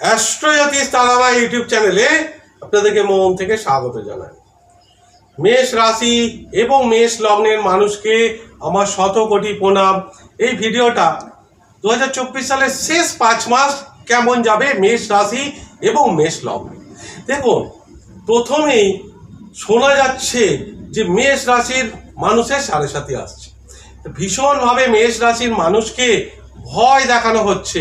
অ্যাস্ট্রোজ্যোতিষ Tara Maa YouTube চ্যানেলে আপনাদেরকে মন থেকে স্বাগত জানাই। মেষ রাশি এবং মেষ লগ্নের মানুষকে আমার শত কোটি প্রণাম। এই ভিডিওটা দু সালের শেষ পাঁচ মাস কেমন যাবে মেষ রাশি এবং মেষ লগ্ন? দেখুন, প্রথমেই শোনা যাচ্ছে যে মেষ রাশির মানুষের সাড়ে সাথে আসছে। ভীষণভাবে মেষ রাশির মানুষকে ভয় দেখানো হচ্ছে।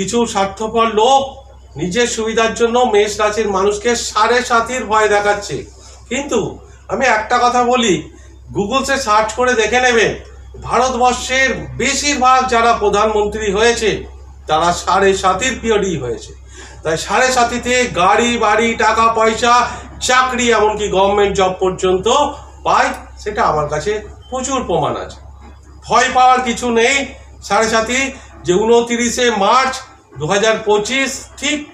কিছু স্বার্থপর লোক নিজের সুবিধার জন্য মেষ রাশির মানুষকে সাড়ে সাতির ভয় দেখাচ্ছে। কিন্তু আমি একটা কথা বলি, গুগলসে সার্চ করে দেখে নেবেন, ভারতবর্ষের বেশিরভাগ যারা প্রধানমন্ত্রী হয়েছে, তারা সাড়ে সাতির পিরিয়ডই হয়েছে। তাই সাড়ে সাতিতে গাড়ি, বাড়ি, টাকা, পয়সা, চাকরি, এমনকি গভর্নমেন্ট জব পর্যন্ত পায় সেটা আমার কাছে প্রচুর প্রমাণ আছে। ভয় পাওয়ার কিছু নেই সাড়ে সাথী যে উনতিরিশে মার্চ দু হাজার পঁচিশ ঠিক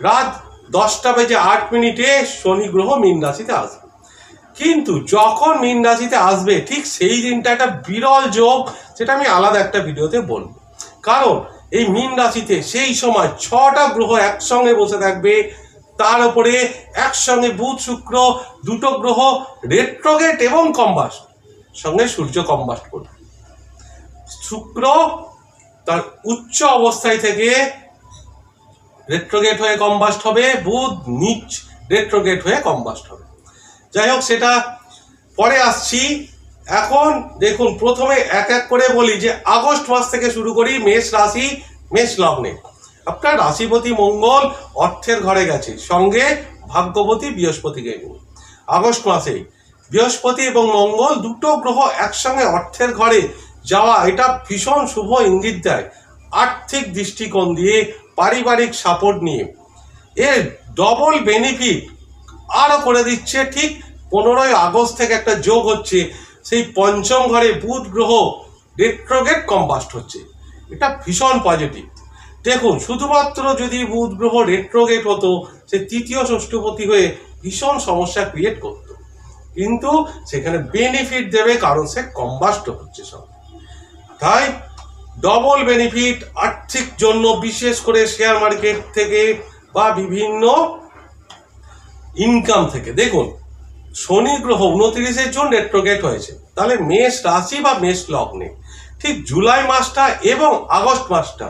রাত দশটা বেজে আট মিনিটে শনি গ্রহ মীন রাশিতে আসবে। কিন্তু যখন মীন রাশিতে আসবে, ঠিক সেই দিনটা একটা বিরল যোগ, সেটা আমি আলাদা একটা ভিডিওতে বলব। কারণ এই মীন রাশিতে সেই সময় ছটা গ্রহ একসঙ্গে বসে থাকবে। তার উপরে একসঙ্গে বুধ, শুক্র দুটো গ্রহ রেট্রোগেট এবং কম্বাস্ট, সঙ্গে সূর্য কম্বাস্ট করবে। শুক্র তার উচ্চ অবস্থায় থেকে রেট্রোগেট হয়ে কম্বাস্ট হবে, বুধ নিচ রেট্রোগেট হয়ে কম্বাস্ট হবে। যাই হোক, সেটা পরে আসছি। এখন দেখুন, প্রথমে এক এক করে বলি যে আগস্ট মাস থেকে শুরু করি, মেষ রাশি, মেষ লগ্নে। আপনার রাশিপতি মঙ্গল অর্থের ঘরে গেছে। সঙ্গে ভাগ্যবতী বৃহস্পতিকে নিয়ে আগস্ট মাসে বৃহস্পতি এবং মঙ্গল দুটো গ্রহ একসঙ্গে অর্থের ঘরে। যাওয়া, এটা ভীষণ শুভ ইঙ্গিত দেয়। আর্থিক দৃষ্টিকোণ দিয়ে, পারিবারিক সাপোর্ট নিয়ে। এর ডবল বেনিফিট আরও করে দিচ্ছে, ঠিক পনেরোই আগস্ট থেকে একটা যোগ হচ্ছে। সেই পঞ্চম ঘরে বুধ গ্রহ রেট্রোগেট কম্বাস্ট হচ্ছে। এটা ভীষণ পজিটিভ দেখুন, শুধুমাত্র যদি বুধ গ্রহ রেট্রোগেট হতো, সে তৃতীয় ষষ্ঠপতি হয়ে ভীষণ সমস্যা ক্রিয়েট করত। কিন্তু সেখানে বেনিফিট দেবে কারণ সে কম্বাস্ট হচ্ছে সব। তাই ডবল বেনিফিট আর্থিক জন্য বিশেষ করে শেয়ার মার্কেট থেকে বা বিভিন্ন ইনকাম থেকে। দেখুন, শনি গ্রহ উনত্রিশে জুন রেট্রোগেট হয়েছে। তাহলে মেষ রাশি বা মেষ লগ্নে, ঠিক জুলাই মাসটা এবং আগস্ট মাসটা,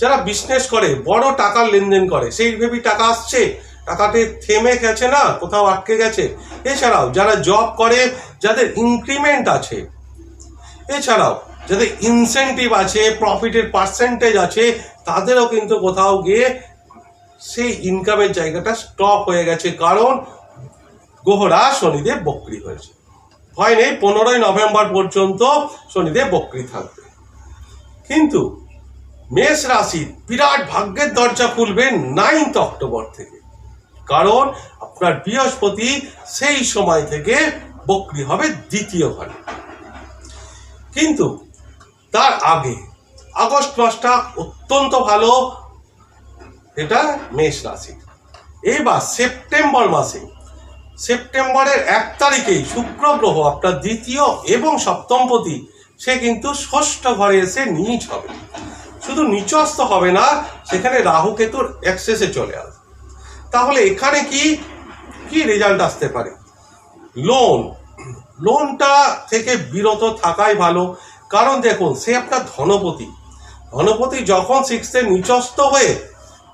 যারা বিজনেস করে, বড় টাকার লেনদেন করে, সেই ভেবে টাকা আসছে, টাকাতে থেমে গেছে না, কোথাও আটকে গেছে। এছাড়াও, যারা জব করে, যাদের ইনক্রিমেন্ট আছে, এছাড়াও যাদের ইনসেন্টিভ আছে প্রফিটের পার্সেন্টেজ আছে, তাদেরও কিন্তু কোথাও গিয়ে সেই ইনকামের জায়গাটা স্টপ হয়ে গেছে। কারণ গোহরা শনিদেব বক্রি হয়েছে। ভয় নেই, পনেরোই নভেম্বর পর্যন্ত শনিদেব বক্রি থাকবে। কিন্তু মেষ রাশির বিরাট ভাগ্যের দরজা খুলবে নাইনথ অক্টোবর থেকে। কারণ আপনার বৃহস্পতি সেই সময় থেকে বক্রি হবে দ্বিতীয় ঘরে। কিন্তু তার আগে। আগস্ট মাসটা অত্যন্ত ভালো। এটা মেষ রাশি। এবার সেপ্টেম্বর মাসে। সেপ্টেম্বরের এক তারিখেই শুক্র গ্রহ আপনার দ্বিতীয় এবং সপ্তমপতি সে কিন্তু ষষ্ঠ ঘরে এসে নিচ হবে। শুধু নিচস্ত হবে না, সেখানে রাহু কেতুর অ্যাক্সেসে চলে আসবে। তাহলে এখানে কি কি রেজাল্ট আসতে পারে? লোন লোনটা থেকে বিরত থাকাই ভালো। কারণ দেখুন, সে আপনার ধনপতি। ধনপতি যখন সিক্সথে নিচস্ত হয়ে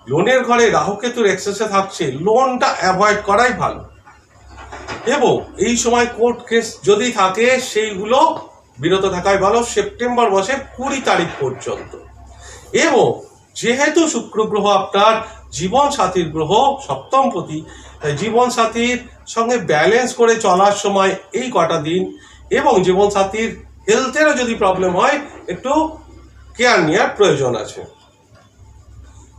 লোনের ঘরে রাহুকেতুর এক্সেসে থাকছে লোনটা অ্যাভয়েড করাই ভালো। এবং এই সময় কোর্ট কেস যদি থাকে, সেইগুলো বিরত থাকাই ভালো, সেপ্টেম্বর মাসের কুড়ি তারিখ পর্যন্ত। এবং যেহেতু শুক্র গ্রহ আপনার জীবন সাথীর গ্রহ সপ্তমপতি তাই জীবন সাথীর সঙ্গে ব্যালেন্স করে চলার সময় এই কটা দিন এবং জীবন সাথীর হেলথেরও যদি প্রবলেম হয়, একটু কেয়ার নেওয়ার প্রয়োজন আছে।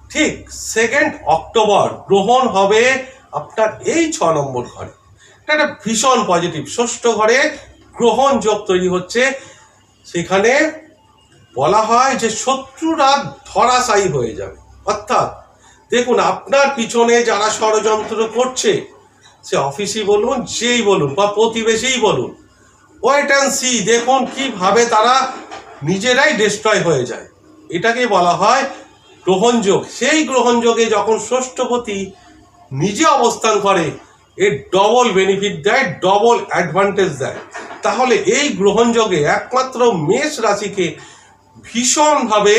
ঠিক সেকেন্ড অক্টোবর গ্রহণ হবে আপনার এই ছ নম্বর ঘরে। এটা একটা ভীষণ পজিটিভ ষষ্ঠ ঘরে গ্রহণ যোগ তৈরি হচ্ছে। সেখানে বলা হয় যে শত্রুরা ধরাশায়ী হয়ে যাবে। অর্থাৎ দেখুন, আপনার পিছনে যারা ষড়যন্ত্র করছে, সে অফিসই বলুন, যেই বলুন, বা প্রতিবেশীই বলুন ওয়েট অ্যান্ড সি দেখুন কীভাবে তারা নিজেরাই ডিস্ট্রয় হয়ে যায়। এটাকে বলা হয় গ্রহণযোগ। সেই গ্রহণযোগে যখন ষষ্ঠপতি নিজে অবস্থান করে এর ডবল বেনিফিট দেয় ডবল অ্যাডভান্টেজ দেয়। তাহলে এই গ্রহণযোগে একমাত্র মেষ রাশিকে ভীষণভাবে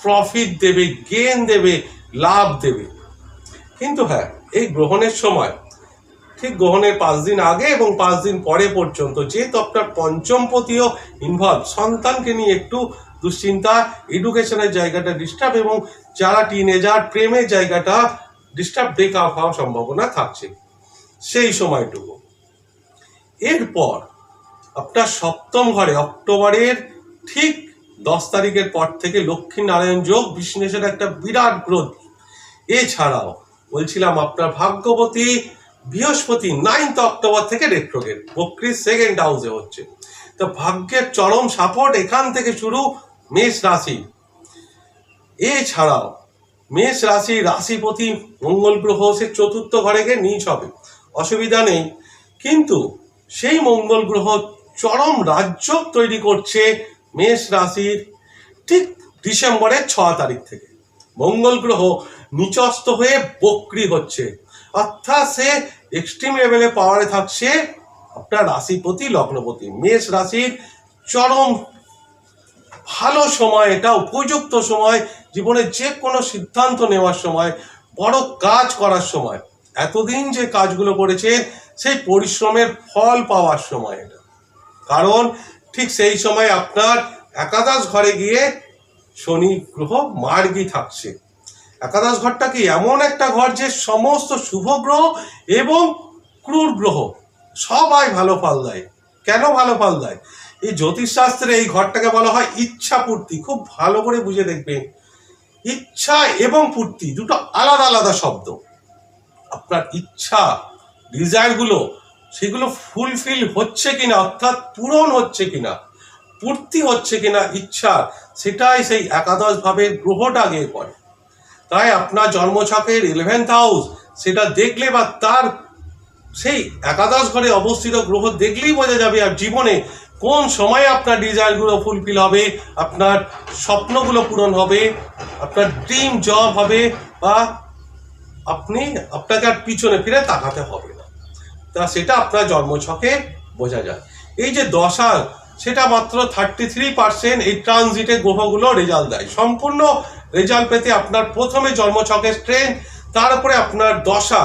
প্রফিট দেবে গেন দেবে, লাভ দেবে। কিন্তু হ্যাঁ এই গ্রহণের সময় ঠিক গ্রহণের পাঁচ দিন আগে এবং পাঁচ দিন পরে পর্যন্ত। যেহেতু আপনার পঞ্চমপতিও ইনভলভ সন্তানকে নিয়ে একটু দুশ্চিন্তা এডুকেশনের জায়গাটা ডিস্টার্ব এবং যারা টিনেজার প্রেমের জায়গাটা ডিস্টার্ব ব্রেকআপ হওয়ার সম্ভাবনা থাকছে। সেই সময়টুকু। এরপর আপনার সপ্তম ঘরে, অক্টোবরের ঠিক দশ তারিখের পর থেকে লক্ষ্মী নারায়ণ যোগ বিষ্ণেশের একটা বিরাট গ্রোথ এছাড়াও বলছিলাম, আপনার ভাগ্যবতী বৃহস্পতি নাইন্থ অক্টোবর থেকে রেট্রোগেট বক্রির সেকেন্ড হাউসে হচ্ছে। তো ভাগ্যের চরম সাপোর্ট এখান থেকে শুরু মেষ রাশি। এছাড়াও মেষ রাশি রাশিপতি মঙ্গল গ্রহ সে চতুর্থ ঘরে গিয়ে নিচ হবে, অসুবিধা নেই। কিন্তু সেই মঙ্গল গ্রহ চরম রাজ্য তৈরি করছে মেষ রাশির ঠিক ডিসেম্বরের ছ তারিখ থেকে। মঙ্গল গ্রহ নিচস্ত হয়ে বক্রি হচ্ছে। অর্থাৎ সে এক্সট্রিম লেভেলে পাওয়ারে থাকছে আপনার রাশিপতি লগ্নপতি। মেষ রাশির চরম ভালো সময় এটা, উপযুক্ত সময়, জীবনে যে কোনো সিদ্ধান্ত নেওয়ার সময়, বড় কাজ করার সময়। এতদিন যে কাজগুলো করেছে সেই পরিশ্রমের ফল পাওয়ার সময় এটা। কারণ ঠিক সেই সময় আপনার একাদশ ঘরে গিয়ে শনি গ্রহ মার্গী থাকছে। একাদশ ঘরটা কি এমন একটা ঘর যে সমস্ত শুভ গ্রহ এবং ক্রূর গ্রহ সবাই ভালো ফল দেয়? কেন ভালো ফল দেয়? এই জ্যোতিষশাস্ত্রে এই ঘরটাকে বলা হয় ইচ্ছা পূর্তি। খুব ভালো করে বুঝে দেখবেন ইচ্ছা এবং পূর্তি দুটো আলাদা আলাদা শব্দ। আপনার ইচ্ছা, ডিজায়ারগুলো, সেগুলো ফুলফিল হচ্ছে কিনা, অর্থাৎ পূরণ হচ্ছে কিনা, পূর্তি হচ্ছে কিনা, ইচ্ছা, সেটাই সেই একাদশ ভাবের গ্রহটা আগে করে। তাই আপনার জন্মছকের ইলেভেন্থ হাউস সেটা দেখলে বা তার সেই একাদশ ঘরে অবস্থিত গ্রহ দেখলেই বোঝা যাবে আর জীবনে কোন সময়ে আপনার ডিজায়ারগুলো ফুলফিল হবে, আপনার স্বপ্নগুলো পূরণ হবে, আপনার ড্রিম জব হবে বা আপনি আপনাকে আর পিছনে ফিরে তাকাতে হবে না। তা সেটা আপনার জন্মছকে বোঝা যায়। এই যে দশা, সেটা মাত্র থার্টি থ্রি পার্সেন্ট এই ট্রানজিটে গ্রহগুলো রেজাল্ট দেয়। সম্পূর্ণ রেজাল্ট পেতে আপনার প্রথমে জন্মছকের স্ট্রেন্থ তারপরে আপনার দশা,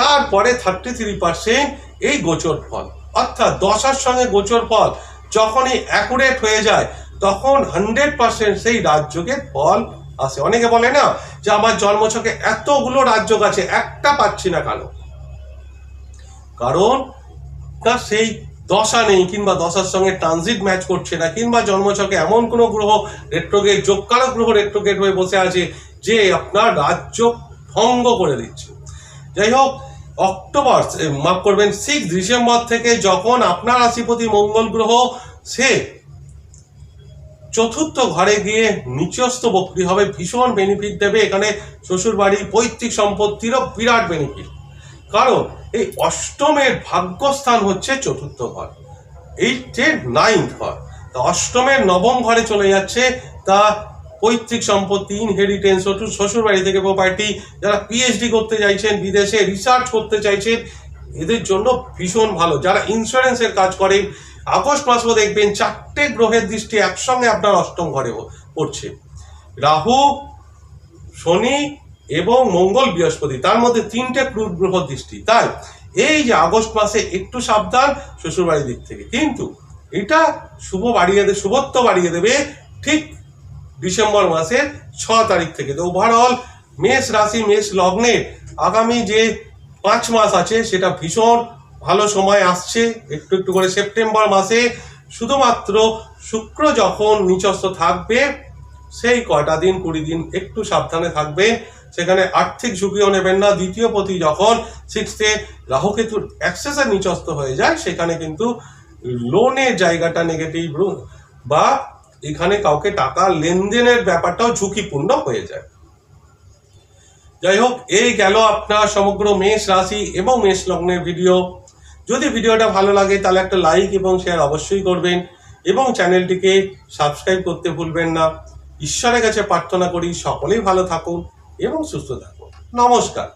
তারপরে থার্টি থ্রি পার্সেন্ট এই গোচর ফল। অর্থাৎ দশার সঙ্গে গোচর ফল যখনই অ্যাকুরেট হয়ে যায়, তখন হান্ড্রেড পার্সেন্ট সেই রাজযোগের ফল আসে। অনেকে বলে না যে আমার জন্মছকে এতগুলো রাজযোগ আছে, একটা পাচ্ছি না কেন? কারণ সেই দশা নেই কিংবা দশার সঙ্গে ট্রানজিট ম্যাচ করছে না কিংবা জন্মছকে এমন কোনো গ্রহ রেট্রোগেট যোগকারক গ্রহ রেট্রোগেট হয়ে বসে আছে যে আপনার রাজ্য ভঙ্গ করে দিচ্ছে। যাই হোক, অক্টোবর মাফ করবেন সিক্স ডিসেম্বর থেকে যখন আপনার রাশিপতি মঙ্গল গ্রহ, সে চতুর্থ ঘরে গিয়ে নিচস্থ বক্রি হবে, ভীষণ বেনিফিট দেবে। এখানে শ্বশুর বাড়ি পৈতৃক সম্পত্তিরও বিরাট বেনিফিট কারণ এই অষ্টমের ভাগ্যস্থান হচ্ছে চতুর্থ ঘর। এইটের নাইন্থ ঘর, তা অষ্টমের নবম ঘরে চলে যাচ্ছে তা পৈতৃক সম্পত্তি ইনহেরিটেন্স শ্বশুর বাড়ি থেকে প্রপার্টি যারা পিএইচডি করতে চাইছেন, বিদেশে রিসার্চ করতে চাইছেন, এদের জন্য ভীষণ ভালো। যারা ইন্স্যুরেন্সের কাজ করেন, আগস্ট মাসও দেখবেন চারটে গ্রহের দৃষ্টি একসঙ্গে আপনার অষ্টম ঘরে পড়ছে। রাহু, শনি এবং মঙ্গল বৃহস্পতি, তার মধ্যে তিনটে গ্রহ দৃষ্টি। তাই এই যে আগস্ট মাসে একটু সাবধান শ্বশুরবাড়ির দিক থেকে। কিন্তু এটা শুভ বাড়িয়ে দেবে শুভত্ব বাড়িয়ে দেবে ঠিক ডিসেম্বর মাসের ছ তারিখ থেকে। তো ওভারঅল মেষ রাশি, মেষ লগ্নের আগামী যে পাঁচ মাস আছে, সেটা ভীষণ ভালো সময় আসছে। একটু একটু করে সেপ্টেম্বর মাসে শুধুমাত্র শুক্র যখন নিচস্থ থাকবে, সেই কয়টা দিন, কুড়ি দিন একটু সাবধানে থাকবে। সেখানে আর্থিক ঝুঁকিও নেবেন না। দ্বিতীয় পতি যখন সিক্সথে রাহুকেতুর অ্যাক্সেসের নিচস্ত হয়ে যায়, সেখানে কিন্তু লোনের জায়গাটা নেগেটিভ রুম বা এখানে কাউকে টাকা লেনদেনের ব্যাপারটাও ঝুঁকিপূর্ণ হয়ে যায়। যাই হোক, এই গেল আপনার সমগ্র মেষ রাশি এবং মেষ লগ্নের ভিডিও যদি ভিডিওটা ভালো লাগে, তাহলে একটা লাইক এবং শেয়ার অবশ্যই করবেন এবং চ্যানেলটিকে সাবস্ক্রাইব করতে ভুলবেন না। ঈশ্বরের কাছে প্রার্থনা করি, সকলেই ভালো থাকুন। এবং সুস্থ থাকুন নমস্কার।